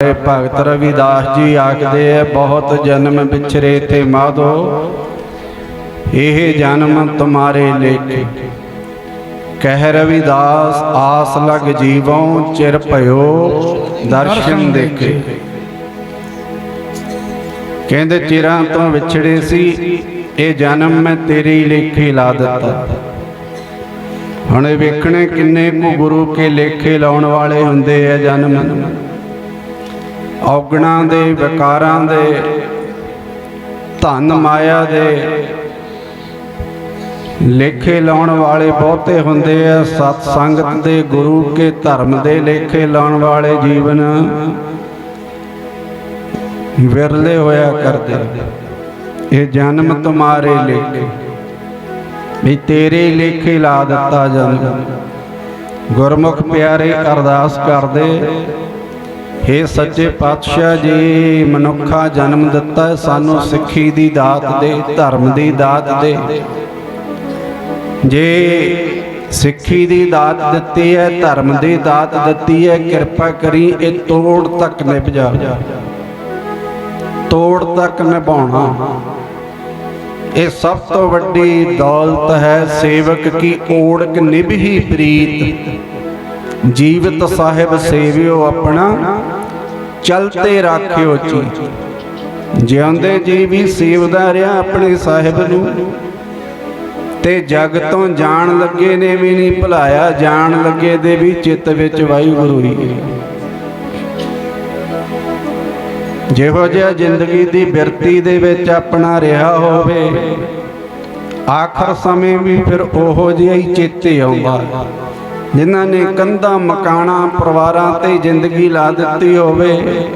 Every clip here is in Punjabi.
ਭਗਤ ਰਵਿਦਾਸ ਜੀ ਆਖਦੇ ਐ ਬਹੁਤ ਜਨਮ ਵਿਛਰੇ ਤੇ ਮਾਧੋ, ਇਹ ਜਨਮ ਤੁਮਾਰੇ ਲੇਖੇ ਕਹਿ ਰਵਿਦਾਸ, ਆਸ ਲਗ ਜੀਵੋਂ ਚਿਰ ਭਇਓ ਦਰਸ਼ਨ ਦੇਖੇ। ਕਹਿੰਦੇ, ਚਿਰਾਂ ਤੋਂ ਵਿਛੜੇ ਸੀ, ਇਹ ਜਨਮ ਮੈਂ ਤੇਰੇ ਹੀ ਲੇਖੇ ਲਾ ਦਿੱਤਾ। ਹੁਣ ਵੇਖਣੇ ਕਿੰਨੇ ਕੁ ਗੁਰੂ ਕੇ ਲੇਖੇ ਲਾਉਣ ਵਾਲੇ ਹੁੰਦੇ ਆ ਜਨਮ। ਔਗਣਾਂ ਦੇ, ਵਿਕਾਰਾਂ ਦੇ, ਧਨ ਮਾਇਆ ਦੇ। ਲੇਖੇ ਲਾਉਣ ਵਾਲੇ ਬਹੁਤੇ ਹੁੰਦੇ ਆ, ਸਤ ਸੰਗਤ ਦੇ ਗੁਰੂ ਕੇ ਧਰਮ ਦੇ ਲੇਖੇ ਲਾਉਣ ਵਾਲੇ ਜੀਵਨ। ਵਿਰਲੇ ਹੋਇਆ ਕਰਦੇ। ਇਹ ਜਨਮ ਤੁਮਾਰੇ ਲੇਖੇ। ਵੀ ਤੇਰੇ ਲੇਖੇ ਲਾ ਦਿੱਤਾ ਜਨਮ ਗੁਰਮੁਖ ਪਿਆਰੇ ਅਰਦਾਸ ਕਰਦੇ। ਹੇ ਸੱਚੇ ਪਾਤਸ਼ਾਹ ਜੀ, ਮਨੁੱਖਾ ਜਨਮ ਦਿੱਤਾ ਸਾਨੂੰ ਸਿੱਖੀ ਦੀ ਦਾਤ ਦੇ, ਧਰਮ ਦੀ ਦਾਤ ਦੇ। ਜੇ ਸਿੱਖੀ ਦੀ ਦਾਤ ਦਿੱਤੀ ਹੈ, ਧਰਮ ਦੀ ਦਾਤ ਦਿੱਤੀ ਹੈ, ਕਿਰਪਾ ਕਰੀ ਇਹ ਤੋੜ ਤੱਕ ਨਿਭ ਜਾ ਤੋੜ ਤੱਕ ਨਿਭਾਉਣਾ। ਇਹ ਸਭ ਤੋਂ ਵੱਡੀ ਦੌਲਤ ਹੈ, ਸੇਵਕ ਕੀ ਓੜਕ ਨਿਭਹੀ ਪ੍ਰੀਤ। ਜੀਵਤ ਸਾਹਿਬ ਸੇਵਿਓ ਆਪਣਾ। ਚਲਤੇ ਰਾਖਿਓ ਜੀ। ਜਿਉਂਦੇ ਜੀ ਵੀ ਸੇਵਦਾ ਰਿਹਾ ਆਪਣੇ ਸਾਹਿਬ ਨੂੰ। ਤੇ ਜਗ ਤੋਂ ਜਾਣ ਲੱਗੇ ਨੇ ਵੀ ਨਹੀਂ ਭੁਲਾਇਆ, ਜਾਣ ਲੱਗੇ ਦੇ ਵੀ ਚਿੱਤ ਵਿੱਚ ਵਾਹਿਗੁਰੂ ਹੀ ਜਿਹੋ ਜਿਹਾ ਜ਼ਿੰਦਗੀ ਦੀ ਬਿਰਤੀ ਦੇ ਵਿੱਚ ਆਪਣਾ ਰਿਹਾ ਹੋਵੇ, ਆਖਰ ਸਮੇਂ ਵੀ ਫਿਰ ਉਹੋ ਜਿਹਾ ਹੀ ਚੇਤੇ ਆਉਂਦਾ। ਜਿਨ੍ਹਾਂ ਨੇ ਕੰਧਾਂ ਮਕਾਨਾਂ ਪਰਿਵਾਰਾਂ ਤੇ ਜ਼ਿੰਦਗੀ ਲਾ ਦਿੱਤੀ ਹੋਵੇ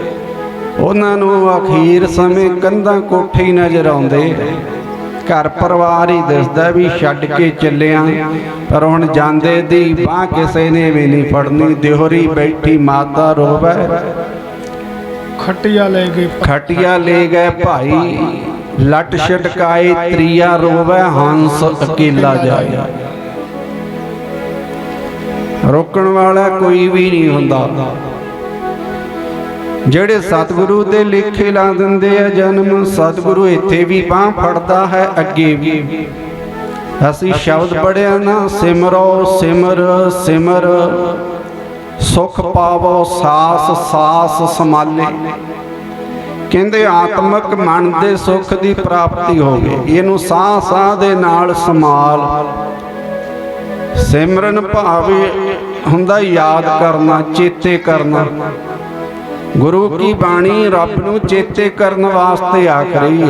ਉਹਨਾਂ ਨੂੰ ਅਖੀਰ ਸਮੇਂ ਕੰਧਾਂ ਕੋਠੇ ਹੀ ਨਜ਼ਰ ਆਉਂਦੇ। ਘਰ ਪਰਿਵਾਰ ਹੀ ਦਿਸਦਾ ਵੀ ਛੱਡ ਕੇ ਚੱਲਿਆ ਪਰ ਹੁਣ ਜਾਂਦੇ ਦੀ ਬਾਹ ਕਿਸੇ ਨੇ ਵੀ ਨਹੀਂ ਫੜਨੀ ਦਿਹਰੀ ਬੈਠੀ ਮਾਤਾ ਰੋਵੇ। ਖਟਿਆ ਲੈ ਗਏ। ਖਟਿਆ ਲੈ ਗਏ ਭਾਈ ਲੱਟ ਛਟਕਾਏ ਤ੍ਰੀਆ ਰੋਵੇ ਹੰਸ ਅਕੇਲਾ ਜਾਏ। ਰੋਕਣ ਵਾਲਾ ਕੋਈ ਵੀ ਨਹੀਂ ਹੁੰਦਾ। ਜਿਹੜੇ ਸਤਿਗੁਰੂ ਦੇ ਲੇਖੇ ਲਾ ਦਿੰਦੇ ਆ ਜਨਮ, ਸਤਿਗੁਰੂ ਇੱਥੇ ਵੀ ਬਾਹ ਫੜਦਾ ਹੈ ਅੱਗੇ ਵੀ। ਅਸੀਂ ਸ਼ਬਦ ਪੜਿਆ ਨਾ, ਸਿਮਰੋ, ਸਿਮਰ ਸਿਮਰ, ਸੁਖ ਪਾਵੋ, ਸਾਸ ਸਾਸ ਸਮਾਲੇ। ਕਹਿੰਦੇ ਆਤਮਕ ਮਨ ਦੇ ਸੁਖ ਦੀ ਪ੍ਰਾਪਤੀ ਹੋਵੇ, ਇਹਨੂੰ ਸਾਹ ਸਾਹ ਦੇ ਨਾਲ ਸਮਾਲ ਸਿਮਰਨ ਭਾਵੇਂ ਹੁੰਦਾ ਯਾਦ ਕਰਨਾ, ਚੇਤੇ ਕਰਨਾ। ਗੁਰੂ ਕੀ ਬਾਣੀ ਰੱਬ ਨੂੰ ਚੇਤੇ ਕਰਨ ਵਾਸਤੇ ਆਖ ਰਹੀ ਹੈ।